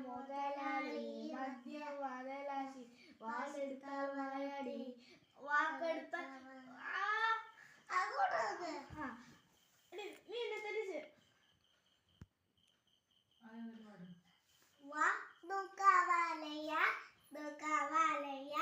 മുതലാളി മദ്യ മുതലാശി വാക്കെടുത്താൽ മലയാടി വാക്കെടുത്ത ദുഃഖവാലയ ദുഃഖവാലയ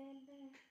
Belle.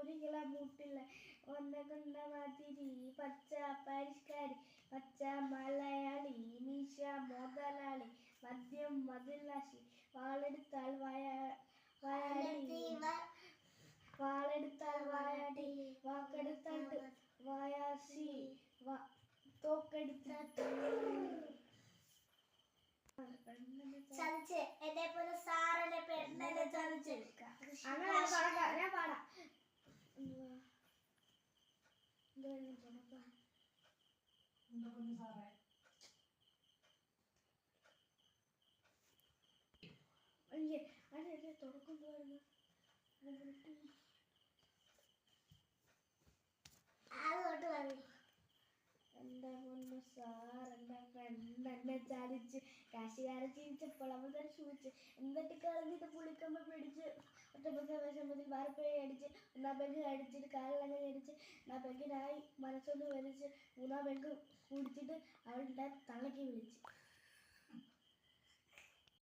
തീപ്പൊരികളെ മൂട്ടില്ല ഒന്നകൊണ്ട മാതിരി പച്ച പരിഷ്കാരി പച്ച മലയാളി മീശ മോതലാളി മദ്യം മതിലാശി വാളെടുത്താൽ വയ വയാടി വാളെടുത്താൽ വായാടി വാക്കെടുത്താൽ വായാസി വ- തോക്കെടുത്തിട്ട് ചതിച്ച്. എന്നെ പോലെ സാറിന്റെ പെണ്ണനെ ചതിച്ചെടുക്കാം അങ്ങനെ എന്താ കുഞ്ഞു സാറേ? അല്ലേ അതെ ചാലിച്ച് കാശുകാരെ ചിരിച്ചപ്പോൾ അവൾ തന്നെ സൂചിച്ച് എന്നിട്ട് കളഞ്ഞിട്ട് പുളിക്കമ്പ പിടിച്ച് ഒറ്റപ്പത്ത വിഷമത്തിൽ വാർപ്പയെ അടിച്ച് ഒന്നാം പെങ്ക് അടിച്ചിട്ട് കാലിലങ്ങനെ അടിച്ച് ഒന്നാം പെങ്കിനായി മനസ്സൊന്ന് വലിച്ച് മൂന്നാം പെങ്ക് കുടിച്ചിട്ട് അവളുടെ തള്ളക്ക് വിളിച്ച്.